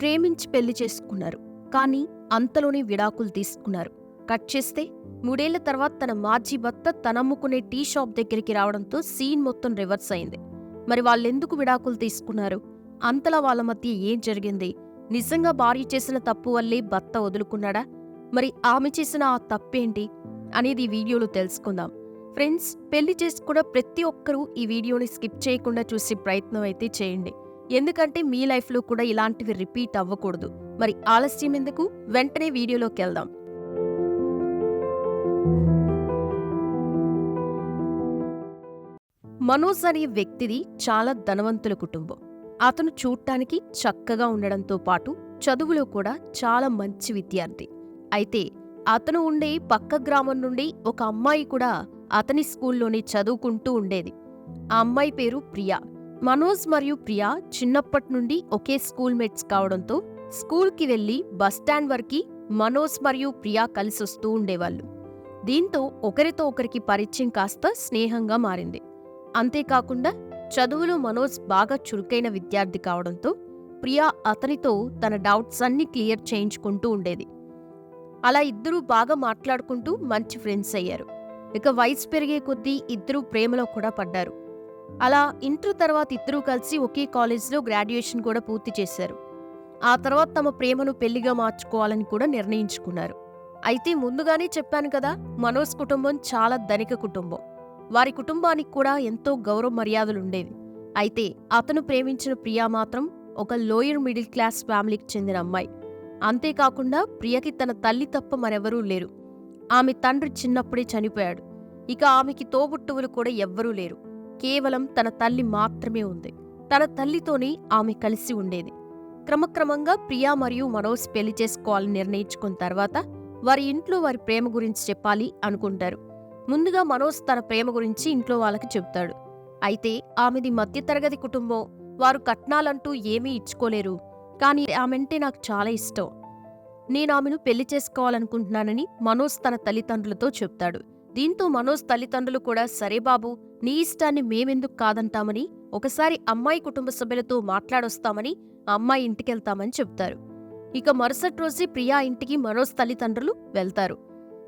ప్రేమించి పెళ్ళి చేసుకున్నారు. కానీ అంతలోనే విడాకులు తీసుకున్నారు. కట్ చేస్తే మూడేళ్ళ తర్వాత తన మాజీ భర్త తనమ్ముకునే టీ షాప్ దగ్గరికి రావడంతో సీన్ మొత్తం రివర్స్ అయింది. మరి వాళ్ళెందుకు విడాకులు తీసుకున్నారు? అంతలా వాళ్ళ మధ్య ఏం జరిగింది? నిజంగా భార్య చేసిన తప్పు వల్లే భర్త వదులుకున్నాడా? మరి ఆమె చేసిన ఆ తప్పేంటి? అనేది ఈ వీడియోలో తెలుసుకుందాం. ఫ్రెండ్స్ పెళ్ళి చేసుకున్న ప్రతి ఒక్కరూ ఈ వీడియోని స్కిప్ చేయకుండా చూసే ప్రయత్నం అయితే చేయండి. ఎందుకంటే మీ లైఫ్లో కూడా ఇలాంటివి రిపీట్ అవ్వకూడదు. మరి ఆలస్యం ఎందుకు? వెంటనే వీడియోలోకి వెళ్దాం. మనోజ్ అనే వ్యక్తిది చాలా ధనవంతుల కుటుంబం. అతను చూడటానికి చక్కగా ఉండడంతో పాటు చదువులో కూడా చాలా మంచి విద్యార్థి. అయితే అతను ఉండే పక్క గ్రామం నుండి ఒక అమ్మాయి కూడా అతని స్కూల్లోనే చదువుకుంటూ ఉండేది. ఆ అమ్మాయి పేరు ప్రియా. మనోజ్ మరియు ప్రియా చిన్నప్పటి నుండి ఒకే స్కూల్ మేట్స్ కావడంతో స్కూల్కి వెళ్ళి బస్టాండ్ వరకు మనోజ్ మరియు ప్రియా కలిసొస్తూ ఉండేవాళ్ళు. దీంతో ఒకరితో ఒకరికి పరిచయం కాస్త స్నేహంగా మారింది. అంతేకాకుండా చదువులో మనోజ్ బాగా చురుకైన విద్యార్థి కావడంతో ప్రియా అతనితో తన డౌట్స్ అన్ని క్లియర్ చేయించుకుంటూ ఉండేది. అలా ఇద్దరూ బాగా మాట్లాడుకుంటూ మంచి ఫ్రెండ్స్ అయ్యారు. ఇక వయసు పెరిగే కొద్దీ ఇద్దరూ ప్రేమలో కూడా పడ్డారు. అలా ఇంటర్ తర్వాత ఇద్దరూ కలిసి ఒకే కాలేజ్లో గ్రాడ్యుయేషన్ కూడా పూర్తి చేశారు. ఆ తర్వాత తమ ప్రేమను పెళ్ళిగా మార్చుకోవాలని కూడా నిర్ణయించుకున్నారు. అయితే ముందుగానే చెప్పాను కదా మనోజ్ కుటుంబం చాలా ధనిక కుటుంబం. వారి కుటుంబానికి కూడా ఎంతో గౌరవ మర్యాదలుండేవి అయితే అతను ప్రేమించిన ప్రియా మాత్రం ఒక లోయర్ మిడిల్ క్లాస్ ఫ్యామిలీకి చెందిన అమ్మాయి. అంతేకాకుండా ప్రియకి తన తల్లి తప్ప మరెవరూ లేరు. ఆమె తండ్రి చిన్నప్పుడే చనిపోయాడు. ఇక ఆమెకి తోబుట్టువులు కూడా ఎవ్వరూ లేరు. కేవలం తన తల్లి మాత్రమే ఉంది. తన తల్లితోనే ఆమె కలిసి ఉండేది. క్రమక్రమంగా ప్రియా మరియు మనోజ్ పెళ్ళి చేసుకోవాలని నిర్ణయించుకున్న తర్వాత వారి ఇంట్లో వారి ప్రేమ గురించి చెప్పాలి అనుకుంటారు. ముందుగా మనోజ్ తన ప్రేమ గురించి ఇంట్లో వాళ్ళకి చెప్తాడు అయితే ఆమెది మధ్యతరగతి కుటుంబం. వారు కట్నాలంటూ ఏమీ ఇచ్చుకోలేరు. కానీ ఆమెంటే నాకు చాలా ఇష్టం. నేను ఆమెను పెళ్ళి చేసుకోవాలనుకుంటున్నానని మనోజ్ తన తల్లిదండ్రులతో చెప్తాడు. దీంతో మనోజ్ తల్లిదండ్రులు కూడా సరే బాబు నీ ఇష్టాన్ని మేమెందుకు కాదంటామని ఒకసారి అమ్మాయి కుటుంబ సభ్యులతో మాట్లాడొస్తామని అమ్మాయి ఇంటికెళ్తామని చెప్తారు. ఇక మరుసటి రోజే ప్రియా ఇంటికి మనోజ్ తల్లిదండ్రులు వెళ్తారు.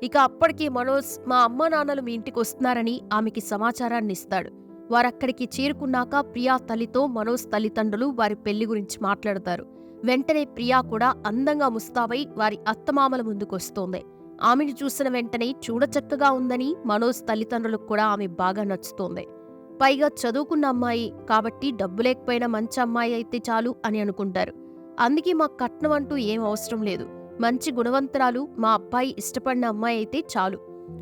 ఇక అప్పటికి మనోజ్ మా అమ్మ నాన్నలు మీ ఇంటికి వస్తున్నారని ఆమెకి సమాచారాన్ని ఇస్తాడు. వారక్కడికి చేరుకున్నాక ప్రియా తల్లితో మనోజ్ తల్లిదండ్రులు వారి పెళ్ళి గురించి మాట్లాడతారు. వెంటనే ప్రియా కూడా అందంగా ముస్తాబై వారి అత్తమామల ముందుకొస్తోంది. ఆమెను చూసిన వెంటనే చూడచక్కగా ఉందని మనోజ్ తల్లిదండ్రులకు కూడా ఆమె బాగా నచ్చుతోంది. పైగా చదువుకున్న అమ్మాయి కాబట్టి డబ్బు లేకపోయినా మంచి అమ్మాయి అయితే చాలు అని అనుకుంటారు. అందుకే మా కట్నం అంటూ ఏం అవసరం లేదు. మంచి గుణవంతురాలు మా అబ్బాయి ఇష్టపడిన అమ్మాయి అయితే చాలు.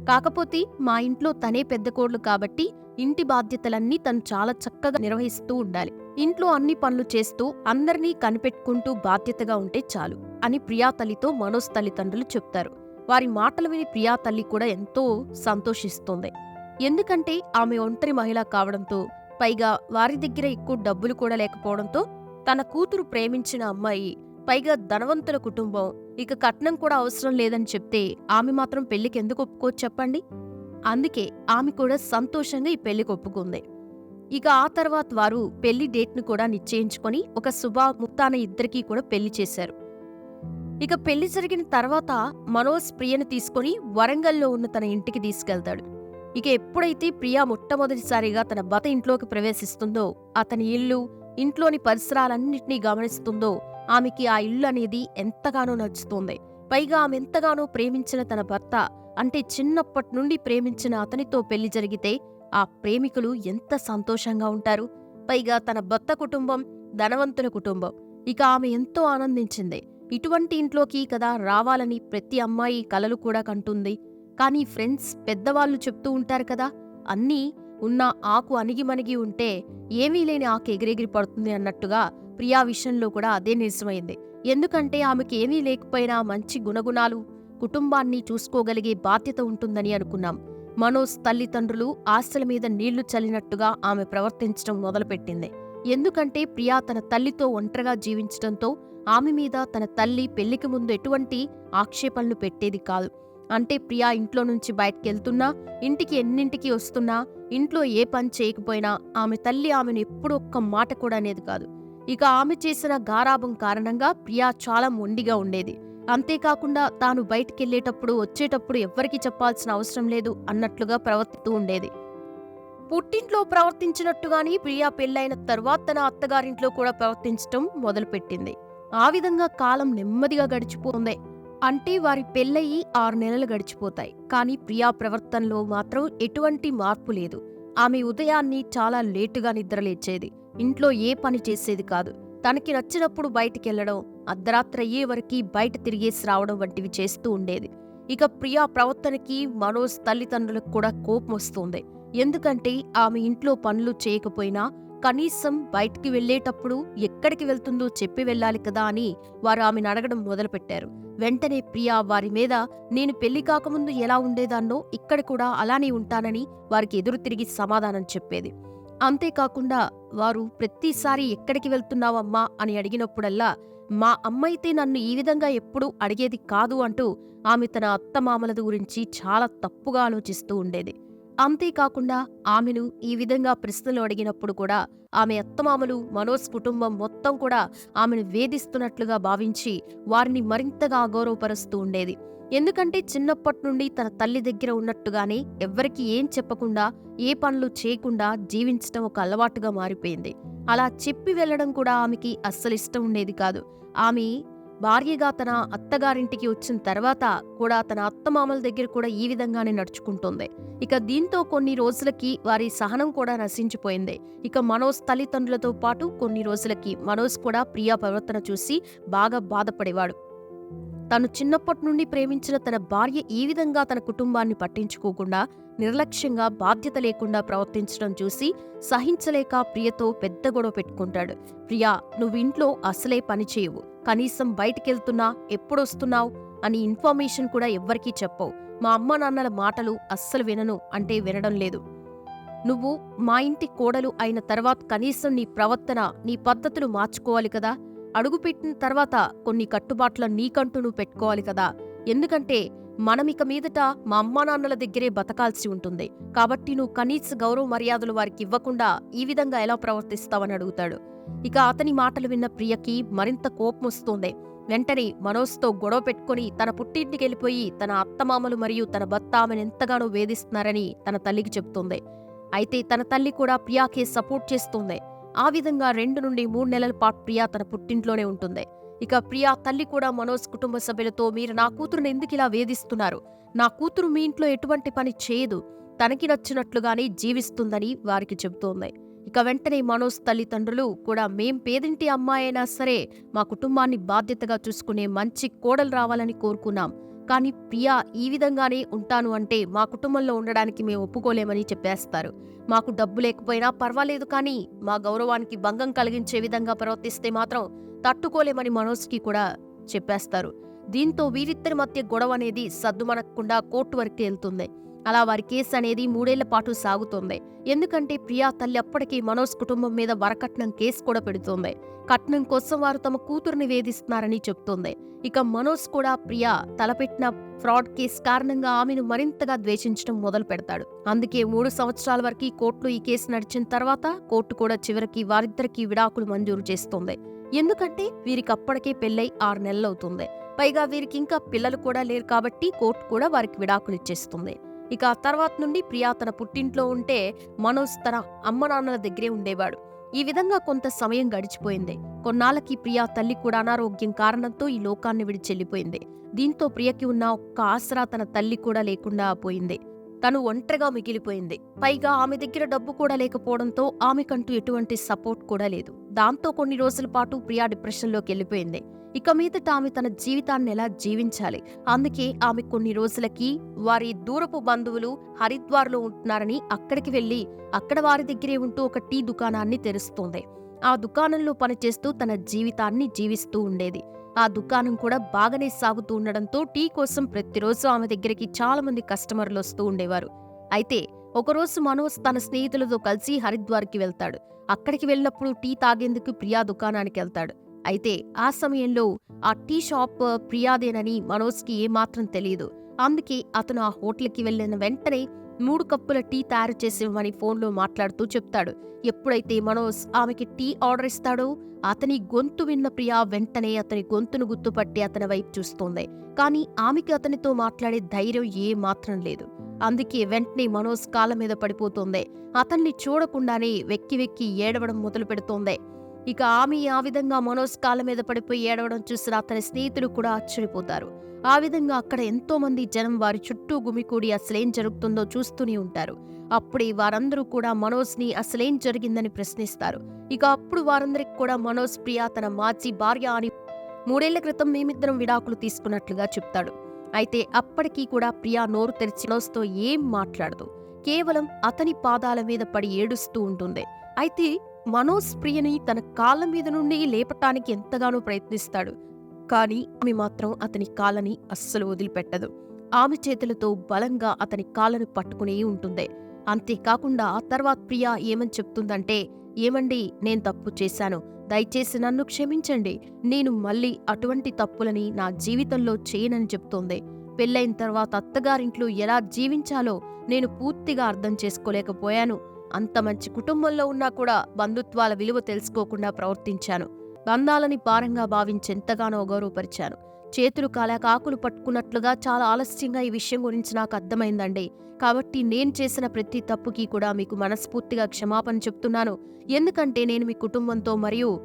కాకపోతే మా ఇంట్లో తనే పెద్ద కోడలు కాబట్టి ఇంటి బాధ్యతలన్నీ తను చాలా చక్కగా నిర్వహిస్తూ ఉండాలి. ఇంట్లో అన్ని పనులు చేస్తూ అందరినీ కనిపెట్టుకుంటూ బాధ్యతగా ఉంటే చాలు అని ప్రియా తల్లితో మనోజ్ తల్లిదండ్రులు చెప్తారు. వారి మాటలు విని ప్రియా తల్లి కూడా ఎంతో సంతోషిస్తోంది. ఎందుకంటే ఆమె ఒంటరి మహిళ కావడంతో పైగా వారి దగ్గర ఎక్కువ డబ్బులు కూడా లేకపోవడంతో తన కూతురు ప్రేమించిన అమ్మాయి పైగా ధనవంతుల కుటుంబం ఇక కట్నం కూడా అవసరం లేదని చెప్తే ఆమె మాత్రం పెళ్ళికి ఎందుకు ఒప్పుకోవచ్చు చెప్పండి? అందుకే ఆమె కూడా సంతోషంగా ఈ పెళ్ళికి ఒప్పుకుంది. ఇక ఆ తర్వాత వారు పెళ్ళి డేట్ను కూడా నిశ్చయించుకొని ఒక శుభ ముక్తాన ఇద్దరికీ కూడా పెళ్ళి చేశారు. ఇక పెళ్ళి జరిగిన తర్వాత మనోజ్ ప్రియను తీసుకుని వరంగల్లో ఉన్న తన ఇంటికి తీసుకెళ్తాడు. ఇక ఎప్పుడైతే ప్రియా మొట్టమొదటిసారిగా తన భర్త ఇంట్లోకి ప్రవేశిస్తుందో అతని ఇల్లు ఇంట్లోని పరిసరాలన్నింటినీ గమనిస్తుందో ఆమెకి ఆ ఇల్లు అనేది ఎంతగానో నచ్చుతోంది. పైగా ఆమె ఎంతగానో ప్రేమించిన తన భర్త అంటే చిన్నప్పటి నుండి ప్రేమించిన అతనితో పెళ్ళి జరిగితే ఆ ప్రేమికులు ఎంత సంతోషంగా ఉంటారు. పైగా తన భర్త కుటుంబం ధనవంతుల కుటుంబం. ఇక ఆమె ఎంతో ఆనందించింది. ఇటువంటి ఇంట్లోకి కదా రావాలని ప్రతి అమ్మాయి కలలు కూడా కంటుంది. కానీ ఫ్రెండ్స్ పెద్దవాళ్ళు చెప్తూ ఉంటారు కదా అన్నీ ఉన్న ఆకు అణిగిమణిగి ఉంటే ఏమీ లేని ఆకు ఎగిరెగిరి పడుతుంది అన్నట్టుగా ప్రియా విషయంలో కూడా అదే నిజమైంది. ఎందుకంటే ఆమెకి ఏమీ లేకపోయినా మంచి గుణగుణాలు కుటుంబాన్ని చూసుకోగలిగే బాధ్యత ఉంటుందని అనుకున్నాం. మనోజ్ తల్లిదండ్రులు ఆస్తుల మీద నీళ్ళు చల్లినట్టుగా ఆమె ప్రవర్తించడం మొదలుపెట్టింది. ఎందుకంటే ప్రియా తన తల్లితో ఒంటరిగా జీవించడంతో ఆమె మీద తన తల్లి పెళ్ళికి ముందు ఎటువంటి ఆక్షేపణలు పెట్టేది కాదు. అంటే ప్రియా ఇంట్లో నుంచి బయటకెళ్తున్నా ఇంటికి ఎన్నింటికి వస్తున్నా ఇంట్లో ఏ పని చేయకపోయినా ఆమె తల్లి ఆమెను ఎప్పుడు ఒక్క మాట కూడా అనేది కాదు. ఇక ఆమె చేసిన గారాభం కారణంగా ప్రియా చాలా మొండిగా ఉండేది. అంతేకాకుండా తాను బయటికెళ్ళేటప్పుడు వచ్చేటప్పుడు ఎవ్వరికీ చెప్పాల్సిన అవసరం లేదు అన్నట్లుగా ప్రవర్తిస్తూ ఉండేది. పుట్టింట్లో ప్రవర్తించినట్టుగాని ప్రియా పెళ్ళైన తర్వాత తన అత్తగారింట్లో కూడా ప్రవర్తించటం మొదలుపెట్టింది. ఆ విధంగా కాలం నెమ్మదిగా గడిచిపోతుంది. అంటే వారి పెళ్ళయి ఆరు నెలలు గడిచిపోతాయి. కానీ ప్రియా ప్రవర్తనలో మాత్రం ఎటువంటి మార్పు లేదు. ఆమె ఉదయాన్ని చాలా లేటుగా నిద్రలేచేది ఇంట్లో ఏ పని చేసేది కాదు. తనకి నచ్చినప్పుడు బయటికెళ్ళడం అర్ధరాత్రి అయ్యే వరకు బయట తిరిగేసి రావడం వంటివి చేస్తూ ఉండేది. ఇక ప్రియా ప్రవర్తనకి మనోజ్ తల్లిదండ్రులకు కూడా కోపం వస్తుంది. ఎందుకంటే ఆమె ఇంట్లో పనులు చేయకపోయినా కనీసం బయటికి వెళ్ళేటప్పుడు ఎక్కడికి వెళ్తుందో చెప్పి వెళ్ళాలి కదా అని వారు ఆమెను అడగడం మొదలుపెట్టారు. వెంటనే ప్రియా వారి మీద నేను పెళ్ళి కాకముందు ఎలా ఉండేదాన్నో ఇక్కడ కూడా అలానే ఉంటానని వారికి ఎదురు తిరిగి సమాధానం చెప్పేది. అంతేకాకుండా వారు ప్రతిసారి ఎక్కడికి వెళ్తున్నావమ్మా అని అడిగినప్పుడల్లా మా అమ్మైతే నన్ను ఈ విధంగా ఎప్పుడూ అడిగేది కాదు అంటూ ఆమె తన అత్తమామలది గురించి చాలా తప్పుగా ఆలోచిస్తూ ఉండేది. అంతేకాకుండా ఆమెను ఈ విధంగా ప్రశ్నలు అడిగినప్పుడు కూడా ఆమె అత్తమామలు మనోజ్ కుటుంబం మొత్తం కూడా ఆమెను వేధిస్తున్నట్లుగా భావించి వారిని మరింతగా అగౌరవపరుస్తూ ఉండేది. ఎందుకంటే చిన్నప్పటి నుండి తన తల్లి దగ్గర ఉన్నట్టుగానే ఎవ్వరికి ఏం చెప్పకుండా ఏ పనులు చేయకుండా జీవించడం ఒక అలవాటుగా మారిపోయింది. అలా చెప్పి వెళ్ళడం కూడా ఆమెకి అస్సలు ఇష్టం ఉండేది కాదు. ఆమె భార్యగా తన అత్తగారింటికి వచ్చిన తర్వాత కూడా తన అత్తమామల దగ్గర కూడా ఈ విధంగానే నడుచుకుంటుంది. ఇక దీంతో కొన్ని రోజులకి వారి సహనం కూడా నశించిపోయింది. ఇక మనోజ్ తల్లిదండ్రులతో పాటు కొన్ని రోజులకి మనోజ్ కూడా ప్రియా ప్రవర్తన చూసి బాగా బాధపడేవాడు. తను చిన్నప్పటి నుండి ప్రేమించిన తన భార్య ఈ విధంగా తన కుటుంబాన్ని పట్టించుకోకుండా నిర్లక్ష్యంగా బాధ్యత లేకుండా ప్రవర్తించడం చూసి సహించలేక ప్రియతో పెద్ద గొడవ పెట్టుకుంటాడు. ప్రియా నువ్వు ఇంట్లో అసలే పని చేయవు. కనీసం బయటికెళ్తున్నా ఎప్పుడొస్తున్నావు? అని ఇన్ఫర్మేషన్ కూడా ఎవ్వరికీ చెప్పవు. మా అమ్మ నాన్నల మాటలు అస్సలు వినను అంటే వినడం లేదు. నువ్వు మా ఇంటి కోడలు అయిన తర్వాత కనీసం నీ ప్రవర్తన నీ పద్ధతులు మార్చుకోవాలి కదా. అడుగుపెట్టిన తర్వాత కొన్ని కట్టుబాట్ల నీకంటూ నువ్వు పెట్టుకోవాలి కదా. ఎందుకంటే మనమిక మీదట మా అమ్మా నాన్నల దగ్గరే బతకాల్సి ఉంటుంది. కాబట్టి నువ్వు కనీస గౌరవ మర్యాదలు వారికి ఇవ్వకుండా ఈ విధంగా ఎలా ప్రవర్తిస్తావని అడుగుతాడు. ఇక అతని మాటలు విన్న ప్రియకి మరింత కోపం వస్తుంది. వెంటనే మనోజ్తో గొడవ పెట్టుకుని తన పుట్టింటికి వెళ్ళిపోయి తన అత్తమామలు మరియు తన భర్త ఆమెను ఎంతగానో వేధిస్తున్నారని తన తల్లికి చెబుతుంది అయితే తన తల్లి కూడా ప్రియాకే సపోర్ట్ చేస్తుంది. ఆ విధంగా రెండు నుండి మూడు నెలల పాటు ప్రియా తన పుట్టింట్లోనే ఉంటుంది. ఇక ప్రియా తల్లి కూడా మనోజ్ కుటుంబ సభ్యులతో మీరు నా కూతురుని ఎందుకు ఇలా వేధిస్తున్నారు? నా కూతురు మీ ఇంట్లో ఎటువంటి పని చేయదు. తనకి నచ్చినట్లుగానే జీవిస్తుందని వారికి చెబుతోంది. ఇక వెంటనే మనోజ్ తల్లిదండ్రులు కూడా మేం పేదింటి అమ్మాయైనా సరే మా కుటుంబాన్ని బాధ్యతగా చూసుకునే మంచి కోడలు రావాలని కోరుకున్నాం. కానీ ప్రియా ఈ విధంగానే ఉంటాను అంటే మా కుటుంబంలో ఉండడానికి మేము ఒప్పుకోలేమని చెప్పేస్తారు. మాకు డబ్బు లేకపోయినా పర్వాలేదు కానీ మా గౌరవానికి భంగం కలిగించే విధంగా ప్రవర్తిస్తే మాత్రం తట్టుకోలేమని మనోజ్కి కూడా చెప్పేస్తారు. దీంతో వీరిద్దరి మధ్య గొడవ అనేది సద్దుమనకుండా కోర్టు వరకు వెళ్తుంది. అలా వారి కేసు అనేది మూడేళ్ళ పాటు సాగుతోంది. ఎందుకంటే ప్రియా తల్లి అప్పటికీ మనోజ్ కుటుంబం మీద వరకట్నం కేసు కూడా పెడుతోంది. కట్నం కోసం వారు తమ కూతురుని వేధిస్తున్నారని చెప్తోంది. ఇక మనోజ్ కూడా ప్రియా తలపెట్టిన ఫ్రాడ్ కేసు కారణంగా ఆమెను మరింతగా ద్వేషించడం మొదలు పెడతాడు. అందుకే మూడు సంవత్సరాల వరకు కోర్టులో ఈ కేసు నడిచిన తర్వాత కోర్టు కూడా చివరికి వారిద్దరికీ విడాకులు మంజూరు చేస్తోంది. ఎందుకంటే వీరికి అప్పటికే పెళ్ళై ఆరు నెలలవుతుంది. పైగా వీరికి ఇంకా పిల్లలు కూడా లేరు కాబట్టి కోర్టు కూడా వారికి విడాకులు ఇచ్చేస్తుంది. ఇక ఆ తర్వాత నుండి ప్రియా తన పుట్టింట్లో ఉంటే మనోజ్ తన అమ్మ నాన్నల దగ్గరే ఉండేవాడు. ఈ విధంగా కొంత సమయం గడిచిపోయింది. కొన్నాళ్ళకి ప్రియా తల్లి కూడా అనారోగ్యం కారణంతో ఈ లోకాన్ని విడిచెల్లిపోయింది. దీంతో ప్రియకి ఉన్న ఒక్క ఆసరా తన తల్లి కూడా లేకుండా పోయింది. తను ఒంటరిగా మిగిలిపోయింది. పైగా ఆమె దగ్గర డబ్బు కూడా లేకపోవడంతో ఆమెకంటూ ఎటువంటి సపోర్ట్ కూడా లేదు. దాంతో కొన్ని రోజుల పాటు ప్రియా డిప్రెషన్లోకి వెళ్ళిపోయింది. ఇక మీదట ఆమె తన జీవితాన్ని ఎలా జీవించాలి? అందుకే ఆమె కొన్ని రోజులకి వారి దూరపు బంధువులు హరిద్వార్లో ఉంటున్నారని అక్కడికి వెళ్ళి అక్కడ వారి దగ్గరే ఉంటూ ఒక టీ దుకాణాన్ని తెరుస్తోంది. ఆ దుకాణంలో పనిచేస్తూ తన జీవితాన్ని జీవిస్తూ ఉండేది. ఆ దుకాణం కూడా బాగానే సాగుతూ ఉండడంతో టీ కోసం ప్రతిరోజు ఆమె దగ్గరికి చాలా మంది కస్టమర్లు వస్తూ ఉండేవారు. అయితే ఒకరోజు మనోజ్ తన స్నేహితులతో కలిసి హరిద్వార్కి వెళ్తాడు. అక్కడికి వెళ్ళినప్పుడు టీ తాగేందుకు ప్రియా దుకాణానికి వెళ్తాడు. అయితే ఆ సమయంలో ఆ టీ షాప్ ప్రియాదేనని మనోజ్కి ఏమాత్రం తెలియదు అందుకే అతను ఆ హోటల్కి వెళ్ళిన వెంటనే మూడు కప్పుల టీ తయారు చేసివ్వమని ఫోన్లో మాట్లాడుతూ చెప్తాడు. ఎప్పుడైతే మనోజ్ ఆమెకి టీ ఆర్డర్ ఇస్తాడో అతని గొంతు విన్న ప్రియా వెంటనే అతని గొంతును గుర్తుపట్టి అతని వైపు చూస్తోంది. కానీ ఆమెకి అతనితో మాట్లాడే ధైర్యం ఏ మాత్రం లేదు. అందుకే వెంటనే మనోజ్ కాళ్ళ మీద పడిపోతోంది. అతన్ని చూడకుండానే వెక్కి వెక్కి ఏడవడం మొదలు పెడుతోంది. ఇక ఆమె ఆ విధంగా మనోజ్ కాళ్ళ మీద పడిపోయి ఏడవడం చూసిన అతని స్నేహితులు కూడా ఆశ్చర్యపోతారు. ఆ విధంగా అక్కడ ఎంతో మంది జనం వారి చుట్టూ గుమికూడి అసలేం జరుగుతుందో చూస్తూనే ఉంటారు. అప్పుడే వారందరూ కూడా మనోజ్ని అసలేం జరిగిందని ప్రశ్నిస్తారు. ఇక అప్పుడు వారందరికి కూడా మనోజ్ ప్రియా తన మాజీ భార్య అని మూడేళ్ళ క్రితం మేమిద్దరం విడాకులు తీసుకున్నట్లుగా చెప్తాడు. అయితే అప్పటికీ కూడా ప్రియా నోరు తెరిచి మనోజ్తో ఏం మాట్లాడదు. కేవలం అతని పాదాల మీద పడి ఏడుస్తూ ఉంటుంది. అయితే మనోజ్ ప్రియని తన కాళ్ళ మీద నుండి లేపటానికి ఎంతగానో ప్రయత్నిస్తాడు. కానీ ఆమె మాత్రం అతని కాలని అస్సలు వదిలిపెట్టదు. ఆమె చేతులతో బలంగా అతని కాళ్ళను పట్టుకునే ఉంటుంది. అంతేకాకుండా తర్వాత ప్రియా ఏమని చెప్తుందంటే ఏమండి నేను తప్పు చేశాను. దయచేసి నన్ను క్షమించండి. నేను మళ్ళీ అటువంటి తప్పులని నా జీవితంలో చేయనని చెప్తోంది. పెళ్ళైన తర్వాత అత్తగారింట్లో ఎలా జీవించాలో నేను పూర్తిగా అర్థం చేసుకోలేకపోయాను. అంత మంచి కుటుంబంలో ఉన్నా కూడా బంధుత్వాల విలువ తెలుసుకోకుండా ప్రవర్తించాను. బంధాలని భారంగా భావించెంతగానో గౌరవపరిచాను. చేతులు కాలాక ఆకులు పట్టుకున్నట్లుగా చాలా ఆలస్యంగా ఈ విషయం గురించి నాకు అర్థమైందండి. కాబట్టి నేను చేసిన ప్రతి తప్పుకి కూడా మీకు మనస్ఫూర్తిగా క్షమాపణ చెప్తున్నాను. ఎందుకంటే నేను మీ కుటుంబంతో మరియు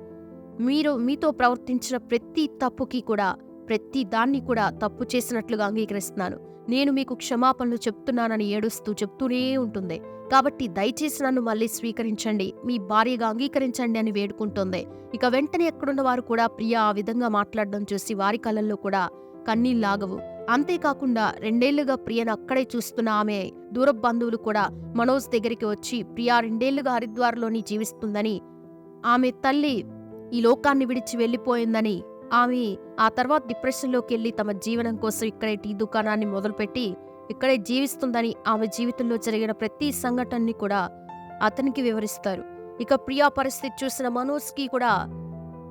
మీరు మీతో ప్రవర్తించిన ప్రతి తప్పుకి కూడా ప్రతి దాన్ని కూడా తప్పు చేసినట్లుగా అంగీకరిస్తున్నాను. నేను మీకు క్షమాపణలు చెప్తున్నానని ఏడుస్తూ చెప్తూనే ఉంటుంది కాబట్టి దయచేసి నన్ను మళ్ళీ స్వీకరించండి మీ భార్యగా అంగీకరించండి అని వేడుకుంటోంది. ఇక వెంటనే ఎక్కడున్న వారు కూడా ప్రియ ఆ విధంగా మాట్లాడడం చూసి వారి కళ్ళల్లో కూడా కన్నీళ్ళాగవు అంతేకాకుండా రెండేళ్ళుగా ప్రియను అక్కడే చూస్తున్న ఆమె దూర బంధువులు కూడా మనోజ్ దగ్గరికి వచ్చి ప్రియా రెండేళ్ళుగా హరిద్వార్లోని జీవిస్తుందని ఆమె తల్లి ఈ లోకాన్ని విడిచి వెళ్ళిపోయిందని ఆమె ఆ తర్వాత డిప్రెషన్లోకి వెళ్ళి తమ జీవనం కోసం ఇక్కడే టీ దుకాణాన్ని మొదలుపెట్టి ఇక్కడే జీవిస్తుందని ఆమె జీవితంలో జరిగిన ప్రతి సంఘటనని కూడా అతనికి వివరిస్తారు. ఇక ప్రియా పరిస్థితి చూసిన మనోజ్కి కూడా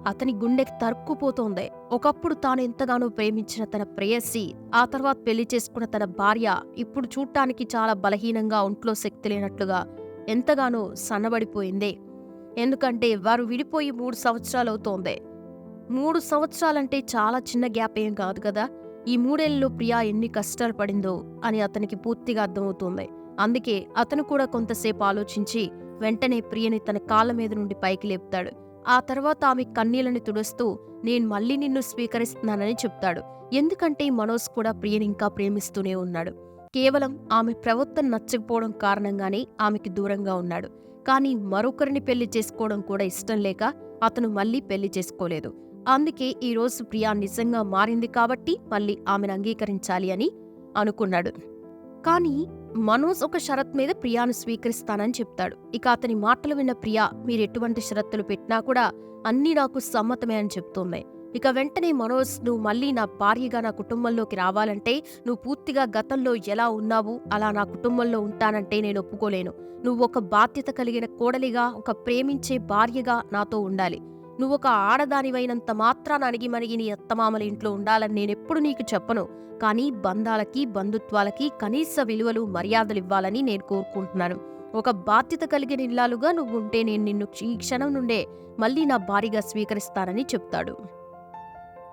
అతని గుండెకి తరుక్కుపోతోంది. ఒకప్పుడు తాను ఎంతగానో ప్రేమించిన తన ప్రేయసి ఆ తర్వాత పెళ్ళి చేసుకున్న తన భార్య ఇప్పుడు చూడటానికి చాలా బలహీనంగా ఒంట్లో శక్తి లేనట్లుగా ఎంతగానో సన్నబడిపోయింది. ఎందుకంటే వారు విడిపోయి మూడు సంవత్సరాలు అవుతోంది. మూడు సంవత్సరాలంటే చాలా చిన్న గ్యాప్ ఏం కాదు కదా? ఈ మూడేళ్ళలో ప్రియా ఎన్ని కష్టాలు పడిందో అని అతనికి పూర్తిగా అర్థమవుతోంది. అందుకే అతను కూడా కొంతసేపు ఆలోచించి వెంటనే ప్రియని తన కాళ్ళ మీద నుండి పైకి లేపుతాడు. ఆ తర్వాత ఆమె కన్నీళ్ళని తుడుస్తూ నేను మళ్ళీ నిన్ను స్వీకరిస్తున్నానని చెప్తాడు. ఎందుకంటే మనోజ్ కూడా ప్రియని ఇంకా ప్రేమిస్తూనే ఉన్నాడు. కేవలం ఆమె ప్రవర్తన నచ్చకపోవడం కారణంగానే ఆమెకి దూరంగా ఉన్నాడు. కానీ మరొకరిని పెళ్ళి చేసుకోవడం కూడా ఇష్టం లేక అతను మళ్ళీ పెళ్ళి చేసుకోలేదు. అందుకే ఈ రోజు ప్రియా నిజంగా మారింది కాబట్టి మళ్ళీ ఆమెను అంగీకరించాలి అని అనుకున్నాడు. కానీ మనోజ్ ఒక షరత్ మీద ప్రియాను స్వీకరిస్తానని చెప్తాడు. ఇక అతని మాటలు విన్న ప్రియా మీరు ఎటువంటి షరతులు పెట్టినా కూడా అన్నీ నాకు సమ్మతమే అని చెప్తుంది. ఇక వెంటనే మనోజ్ నువ్వు మళ్ళీ నా భార్యగా నా కుటుంబంలోకి రావాలంటే నువ్వు పూర్తిగా గతంలో ఎలా ఉన్నావు అలా నా కుటుంబంలో ఉంటానంటే నేను ఒప్పుకోలేను. నువ్వు ఒక బాధ్యత కలిగిన కోడలిగా ఒక ప్రేమించే భార్యగా నాతో ఉండాలి. నువ్వు ఒక ఆడదానివైనంత మాత్రాన అణిగి మణిగి నీ అత్తమామల ఇంట్లో ఉండాలని నేనెప్పుడు నీకు చెప్పను. కానీ బంధాలకి బంధుత్వాలకి కనీస విలువలు మర్యాదలు ఇవ్వాలని నేను కోరుకుంటున్నాను. ఒక బాధ్యత కలిగిన ఇల్లాలుగా నువ్వు ఉంటే నేను నిన్ను ఈ క్షణం నుండే మళ్ళీ నా భారీగా స్వీకరిస్తానని చెప్తాడు.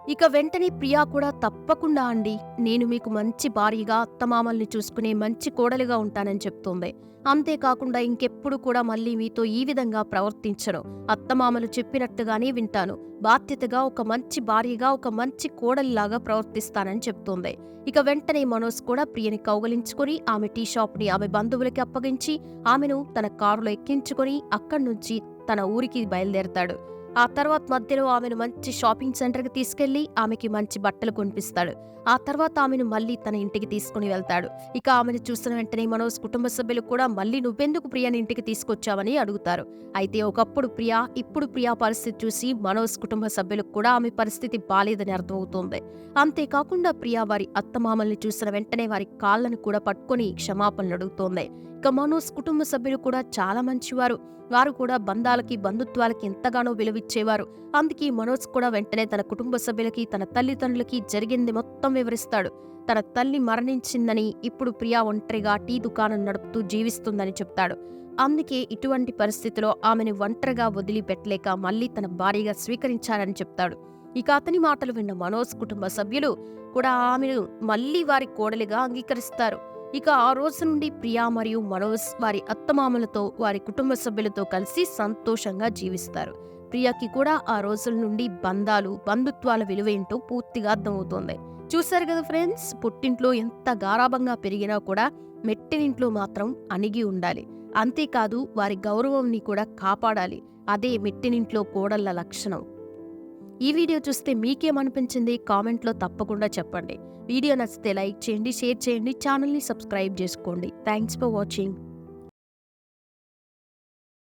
ఇక వెంటనే ప్రియా కూడా తప్పకుండా అండి. నేను మీకు మంచి భార్యగా అత్తమామల్ని చూసుకునే మంచి కోడలిగా ఉంటానని చెప్తోంది. అంతేకాకుండా ఇంకెప్పుడు కూడా మళ్ళీ మీతో ఈ విధంగా ప్రవర్తించను. అత్తమామలు చెప్పినట్టుగానే వింటాను. బాధ్యతగా ఒక మంచి భార్యగా ఒక మంచి కోడలిలాగా ప్రవర్తిస్తానని చెప్తోంది. ఇక వెంటనే మనోజ్ కూడా ప్రియని కౌగలించుకుని ఆమె టీ షాప్ని ఆమె బంధువులకి అప్పగించి ఆమెను తన కారులో ఎక్కించుకొని అక్కడి నుంచి తన ఊరికి బయలుదేరతాడు. ఆ తర్వాత మధ్యలో ఆమెను మంచి షాపింగ్ సెంటర్కి తీసుకెళ్ళి ఆమెకి మంచి బట్టలు కొనిపిస్తాడు. ఆ తర్వాత ఆమెను మళ్ళీ తన ఇంటికి తీసుకుని వెళ్తాడు. ఇక ఆమెను చూసిన వెంటనే మనోజ్ కుటుంబ సభ్యులు కూడా మళ్ళీ నువ్వెందుకు ప్రియాని ఇంటికి తీసుకొచ్చావని అడుగుతారు. అయితే ఒకప్పుడు ప్రియా ఇప్పుడు ప్రియా పరిస్థితి చూసి మనోజ్ కుటుంబ సభ్యులకు కూడా ఆమె పరిస్థితి బాలేదని అర్థమవుతోంది. అంతేకాకుండా ప్రియా వారి అత్తమామల్ని చూసిన వెంటనే వారి కాళ్ళను కూడా పట్టుకొని క్షమాపణలు అడుగుతోంది. ఇక మనోజ్ కుటుంబ సభ్యులు కూడా చాలా మంచివారు. వారు కూడా బంధాలకి బంధుత్వాలకి ఎంతగానో విలువిచ్చేవారు. అందుకే మనోజ్ కూడా వెంటనే తన కుటుంబ సభ్యులకి తన తల్లిదండ్రులకి జరిగింది మొత్తం వివరిస్తాడు. తన తల్లి మరణించిందని ఇప్పుడు ప్రియా ఒంటరిగా టీ దుకాణం నడుపుతూ జీవిస్తుందని చెప్తాడు. అందుకే ఇటువంటి పరిస్థితిలో ఆమెను ఒంటరిగా వదిలిపెట్టలేక మళ్ళీ తన భార్యగా స్వీకరించారని చెప్తాడు. ఇక అతని మాటలు విన్న మనోజ్ కుటుంబ సభ్యులు కూడా ఆమెను మళ్ళీ వారి కోడలిగా అంగీకరిస్తారు. ఇక ఆ రోజు నుండి ప్రియా మరియు మనోజ్ వారి అత్తమామలతో వారి కుటుంబ సభ్యులతో కలిసి సంతోషంగా జీవిస్తారు. ప్రియాకి కూడా ఆ రోజుల నుండి బంధాలు బంధుత్వాల విలువ ఏంటో పూర్తిగా అర్థమవుతోంది. చూశారు కదా ఫ్రెండ్స్ పుట్టింట్లో ఎంత గారాభంగా పెరిగినా కూడా మెట్టినింట్లో మాత్రం అణిగి ఉండాలి. అంతేకాదు వారి గౌరవంని కూడా కాపాడాలి. అదే మెట్టినింట్లో కోడళ్ళ లక్షణం. ఈ వీడియో చూస్తే మీకేమనిపించింది? కామెంట్లో తప్పకుండా చెప్పండి. వీడియో నచ్చితే లైక్ చేయండి షేర్ చేయండి ఛానల్ని సబ్స్క్రైబ్ చేసుకోండి. Thanks for watching.